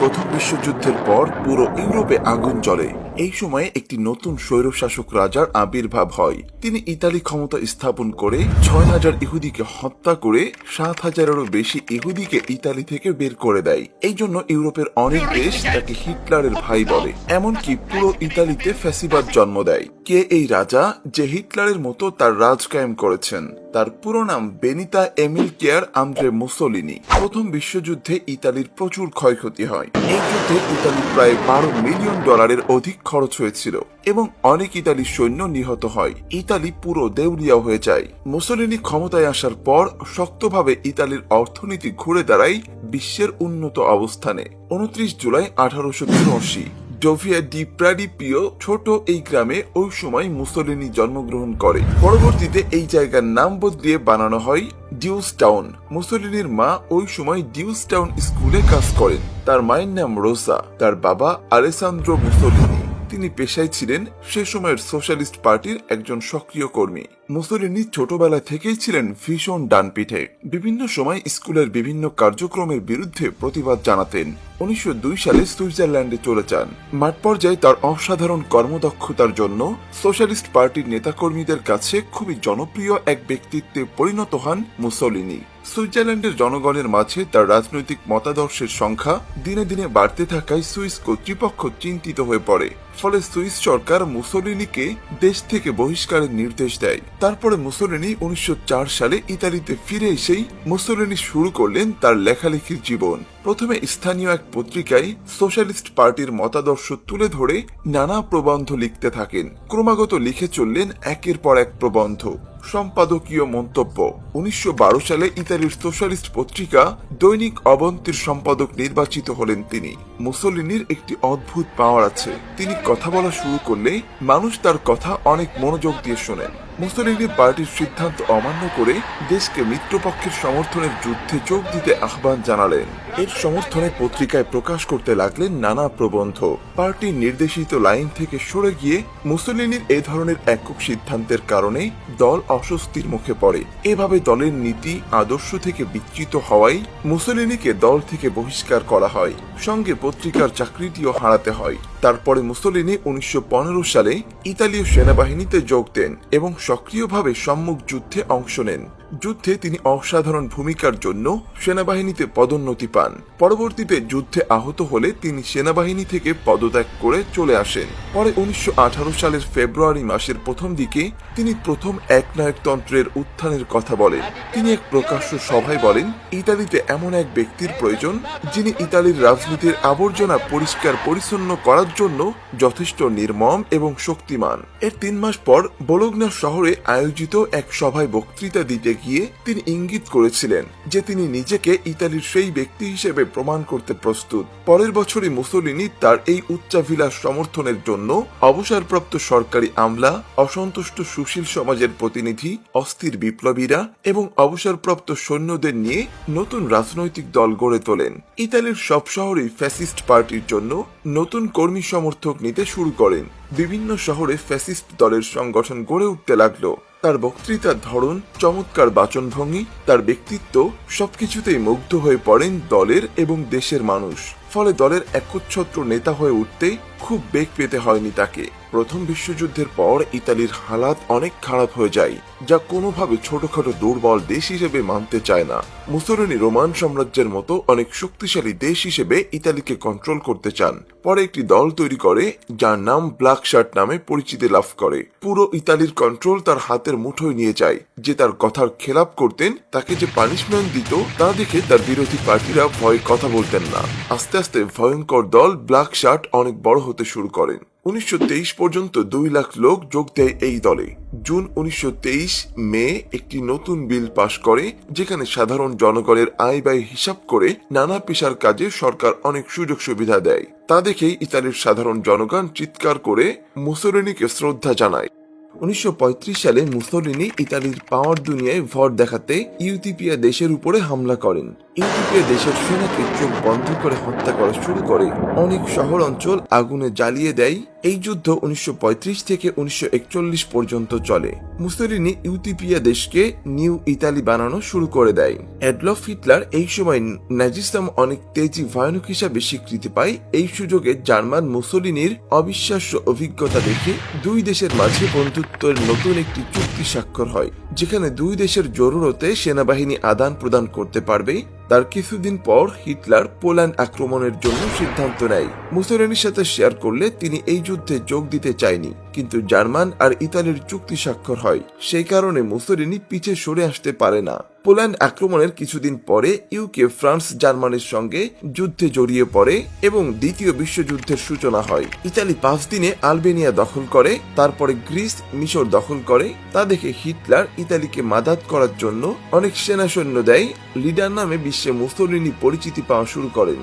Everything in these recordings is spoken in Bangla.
প্রথম বিশ্বযুদ্ধের পর পুরো ইউরোপে আগুন জ্বলে। এই সময়ে একটি নতুন স্বৈরশাসক রাজার আবির্ভাব হয়। তিনি ইতালি ক্ষমতা স্থাপন করে ছয় হাজার ইহুদিকে হত্যা করে সাত হাজারেরও বেশি ইহুদিকে ইতালি থেকে বের করে দেয়। এই জন্য ইউরোপের অনেক দেশ তাকে হিটলারের ভাই বলে। এমনকি পুরো ইতালিতে ফ্যাসিবাদ জন্ম দেয়। কে এই রাজা যে হিটলারের মতো তার রাজ কায়েম করেছেন? তার পুরো নাম Benito Emil care Andrea Mussolini. প্রথম বিশ্বযুদ্ধে ইতালির প্রচুর ক্ষয়ক্ষতি হয়। এই যুদ্ধে ইতালি প্রায় বারো মিলিয়ন ডলারের অধিক খরচ হয়েছিল এবং অনেক ইতালি সৈন্য নিহত হয়। ইতালি পুরো দেউলিয়া হয়ে যায়। মুসোলিনি ক্ষমতায় আসার পর শক্তভাবে ইতালির অর্থনীতি ঘুরে দাঁড়ায় বিশ্বের উন্নত অবস্থানে। উনত্রিশ জুলাই আঠারোশো তিরাশি ডোভিয়া ডি প্রাডিপিও ছোট এই গ্রামে ওই সময় মুসোলিনি জন্মগ্রহণ করে। পরবর্তীতে এই জায়গার নাম বদলিয়ে বানানো হয় ডিউস টাউন। মুসোলিনির মা ওই সময় ডিউস টাউন স্কুলে কাজ করেন। তার মায়ের নাম রোসা, তার বাবা আলেসান্দ্রো মুসোলিনি। তিনি পেশায় ছিলেন, সে সময়ের সোশ্যালিস্ট পার্টির একজন সক্রিয় কর্মী। মুসোলিনি ছোটবেলা থেকেই ছিলেন ভীষণ ডানপিঠে। বিভিন্ন সময় স্কুলের বিভিন্ন কার্যক্রমের বিরুদ্ধে প্রতিবাদ জানাতেন। উনিশশো দুই সালে সুইজারল্যান্ডে চলে যান। মাঠ পর্যায়ে তার অসাধারণ কর্মদক্ষতার জন্য সোশ্যালিস্ট পার্টির নেতাকর্মীদের কাছে খুবই জনপ্রিয় এক ব্যক্তিত্বে পরিণত হন মুসোলিনি। সুইজারল্যান্ডের জনগণের মাঝে তার রাজনৈতিক মতাদর্শের সংখ্যা দিনে দিনে বাড়তে থাকায় সুইস কর্তৃপক্ষ চিন্তিত হয়ে পড়ে। ফলে সুইস সরকার মুসোলিনিকে দেশ থেকে বহিষ্কারের নির্দেশ দেয়। তারপরে মুসোলিনি উনিশশো সালে ইতালিতে ফিরে এসেই মুসোলিনি শুরু করলেন তার লেখালেখির জীবন। প্রথমে স্থানীয় এক পত্রিকায় সোশ্যালিস্ট পার্টির মতাদর্শ তুলে ধরে নানা প্রবন্ধ লিখতে থাকেন। ক্রমাগত লিখে চললেন একের পর এক প্রবন্ধ। সম্পাদকীয় মন্তব্য। উনিশশো বারো সালে ইতালির সোশ্যালিস্ট পত্রিকা দৈনিক অবন্তীর সম্পাদক নির্বাচিত হলেন তিনি। মুসলিনীর একটি অদ্ভুত পাওয়ার আছে। তিনি কথা বলা শুরু করলে মানুষ তার কথা অনেক মনোযোগ দিয়ে শোনেন। মুসোলিনি পার্টির সিদ্ধান্ত অমান্য করে দেশকে মিত্রপক্ষের সমর্থনের যুদ্ধে যোগ দিতে আহ্বান জানালেন। এর সমর্থনে পত্রিকায় প্রকাশ করতে লাগলেন নানা প্রবন্ধ। পার্টির নির্দেশিত লাইন থেকে সরে গিয়ে মুসোলিনির এ ধরনের একক সিদ্ধান্তের কারণে দল অস্বস্তির মুখে পড়ে। এভাবে দলের নীতি, আদর্শ থেকে বিচ্যুত হওয়ায় মুসলিনীকে দল থেকে বহিষ্কার করা হয়। সঙ্গে পত্রিকার চাকরিটিও হারাতে হয়। তারপরে মুসোলিনি উনিশশো সালে ইতালীয় সেনাবাহিনীতে যোগ দেন এবং সক্রিয়ভাবে সম্মুখ যুদ্ধে অংশ নেন। যুদ্ধে তিনি অসাধারণ ভূমিকার জন্য সেনাবাহিনীতে পদোন্নতি পান। পরবর্তীতে যুদ্ধে আহত হলে তিনি সেনাবাহিনী থেকে পদত্যাগ করে চলে আসেন। পরে উনিশশো আঠারো সালের ফেব্রুয়ারি মাসের প্রথম দিকে তিনি প্রথম একনায়কতন্ত্রের উত্থানের কথা বলেন। তিনি এক প্রকাশ্য সভায় বলেন, ইতালিতে এমন এক ব্যক্তির প্রয়োজন, যিনি ইতালির রাজনীতির আবর্জনা পরিষ্কার পরিচ্ছন্ন করার জন্য যথেষ্ট নির্মম এবং শক্তিমান। এর তিন মাস পর বলগ্না শহরে আয়োজিত এক সভায় বক্তৃতা দিতে গিয়ে তিনি ইঙ্গিত করেছিলেন যে তিনি নিজেকে ইতালির সেই ব্যক্তি হিসেবে প্রমাণ করতে প্রস্তুত। পরের বছরই মুসোলিনি তার এই উচ্চাভিলাষ সমর্থনের জন্য অবসরপ্রাপ্ত সরকারি আমলা, অসন্তুষ্ট সুশীল সমাজের প্রতিনিধি, অস্থির বিপ্লবীরা এবং অবসরপ্রাপ্ত সৈন্যদের নিয়ে নতুন রাজনৈতিক দল গড়ে তোলেন। ইতালির সব শহরেই ফ্যাসিস্ট পার্টির জন্য নতুন কর্মী সমর্থক নিতে শুরু করেন। বিভিন্ন শহরে ফ্যাসিস্ট দলের সংগঠন গড়ে উঠতে লাগল। তার বক্তৃতার ধরন, চমৎকার বাচনভঙ্গি, তার ব্যক্তিত্ব সবকিছুতেই মুগ্ধ হয়ে পড়েন দলের এবং দেশের মানুষ। ফলে দলের একচ্ছত্র নেতা হয়ে উঠতে খুব বেগ পেতে হয়নি তাকে। প্রথম বিশ্বযুদ্ধের পর ইতালির হালাত অনেক খারাপ হয়ে যায়, যা কোনোভাবে ছোটখাটো দুর্বল দেশ হিসেবে মানতে চায় না। মুসোলিনি রোমান সাম্রাজ্যের মতো অনেক শক্তিশালী দেশ হিসেবে ইতালিকে কন্ট্রোল করতে চান। পরে একটি দল তৈরি করে, যার নাম ব্ল্যাক শার্ট নামে পরিচিতি লাভ করে। পুরো ইতালির কন্ট্রোল তার হাতের মুঠোয় নিয়ে যায়, যে তার কথার খেলাপ করতেন, তাকে যে পানিশমেন্ট দিত, তা দেখে তার বিরোধী পার্টিরা ভয়ে কথা বলতেন না। আস্তে আস্তে ভয়ঙ্কর দল ব্ল্যাক শার্ট অনেক বড় হতে শুরু করেন। উনিশশো তেইশ পর্যন্ত দুই লাখ লোক যোগ দেয় এই দলে। জুন উনিশশো তেইশ মে একটি নতুন বিল পাশ করে, যেখানে সাধারণ জনগণের আয় ব্যয় হিসাব করে নানা পেশার কাজে সরকার অনেক সুযোগ সুবিধা দেয়। তা দেখেই ইতালির সাধারণ জনগণ চিৎকার করে মুসোলিনিকে শ্রদ্ধা জানায়। উনিশশো পঁয়ত্রিশ সালে মুসোলিনি ইতালির পাওয়ার দুনিয়ায় ভর দেখাতে ইউতিপিয়া দেশের উপরে হামলা করেন। ইউরোপীয় দেশের সেনাকে চোখ বন্ধ করে হত্যা করা শুরু করে। অনেক শহর অঞ্চল আগুনে জ্বালিয়ে দেয়। এই যুদ্ধ উনিশশো পঁয়ত্রিশ থেকে উনিশশো একচল্লিশ পর্যন্ত চলে। মুসলিনি ইউতিপিয়া দেশকে নিউ ইতালি বানানো শুরু করে দেয়। অ্যাডলফ হিটলার এই সময় নাজিস্তাম অনেক তেজি ভয়ানক হিসাবে স্বীকৃতি পায়। এই সুযোগে জার্মান মুসলিনির অবিশ্বাস্য অভিজ্ঞতা দেখে দুই দেশের মাঝে বন্ধুত্বের নতুন একটি চুক্তি স্বাক্ষর হয়। যেখানে দুই দেশের জরুরতে সেনাবাহিনী আদান প্রদান করতে পারবে, তার কিছুদিন পর হিটলার পোল্যান্ড আক্রমণের জন্য সিদ্ধান্ত নেয়। মুসোলিনির সাথে শেয়ার করলে তিনি এই যুদ্ধে যোগ দিতে চায়নি। কিন্তু জার্মান আর ইতালির চুক্তি স্বাক্ষর হয়। সেই কারণে মুসোলিনি পিছে সরে আসতে পারে না। পোল্যান্ড আক্রমণের কিছুদিন পরে ইউকে ফ্রান্স, জার্মানির সঙ্গে যুদ্ধে জড়িয়ে পড়ে এবং দ্বিতীয় বিশ্বযুদ্ধের সূচনা হয়। ইতালি পাঁচ দিনে আলবেনিয়া দখল করে, তারপরে গ্রিস মিশর দখল করে। তা দেখে হিটলার ইতালিকে মাদাত করার জন্য অনেক সেনা সৈন্য দেয়। লিডার নামে বিশ্বে মুসোলিনি পরিচিতি পাওয়া শুরু করেন।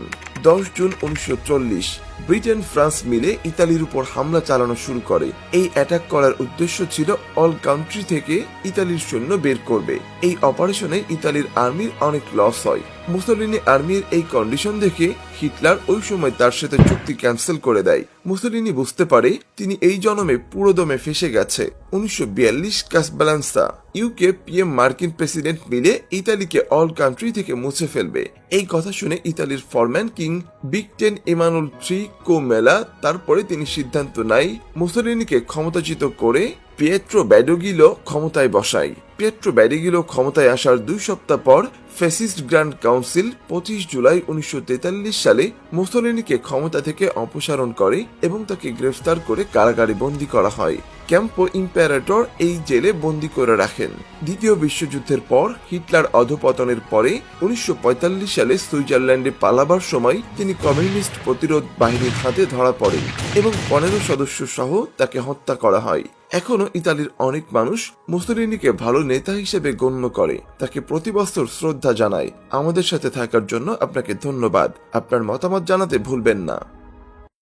দশ জুন উনিশশো চল্লিশ, ব্রিটেন ফ্রান্স মিলে ইতালির উপর হামলা চালানো শুরু করে। এই অ্যাটাক করার উদ্দেশ্য ছিল অল কান্ট্রি থেকে ইতালির সৈন্য বের করবে। এই অপারেশনে ইতালির আর্মির অনেক লস হয়। মুসলিনি আর্মির এই কন্ডিশন দেখে হিটলার ওই সময় তার সাথে চুক্তি ক্যান্সেল করে দেয়। মুসলিনি বুঝতে পারে তিনি এই জনমে পুরোদমে ফেসে গেছে। উনিশশো বিয়াল্লিশ কাসবালান্সা ইউকে পিএম মার্কিন প্রেসিডেন্ট মিলে ইতালিকে অল কান্ট্রি থেকে মুছে ফেলবে। এই কথা শুনে ইতালির ফরম্যান কিং বিগটেন ইমানুল থ্রি কোমেলা তারপরে তিনি সিদ্ধান্ত নেয় মুসলিনিকে ক্ষমতাচ্যুত করে পিয়েট্রো ব্যাডোগিলো ক্ষমতায় বসায়। পিয়েট্রো ব্যাডোগিলো ক্ষমতায় আসার দুই সপ্তাহ পর ফ্যাসিস্ট গ্র্যান্ড কাউন্সিল পঁচিশ জুলাই উনিশশো তেতাল্লিশ সালে মুসলিনিকে ক্ষমতা থেকে অপসারণ করে এবং তাকে গ্রেফতার করে কারাগারে বন্দী করা হয়। ক্যাম্পো ইম্প্যারেটর এই জেলে বন্দী করে রাখেন। দ্বিতীয় বিশ্বযুদ্ধের পর হিটলার অধপতনের পরে উনিশশো পঁয়তাল্লিশ সালে সুইজারল্যান্ডে পালাবার সময় তিনি কমিউনিস্ট প্রতিরোধ বাহিনীর হাতে ধরা পড়েন এবং পনেরো সদস্য সহ তাকে হত্যা করা হয়। এখনও ইতালির অনেক মানুষ মুসলিনিকে ভালো নেতা হিসেবে গণ্য করে। তাকে প্রতি বছর শ্রদ্ধা জানায় আমাদের সাথে থাকার জন্য আপনাকে ধন্যবাদ। আপনার মতামত জানাতে ভুলবেন না।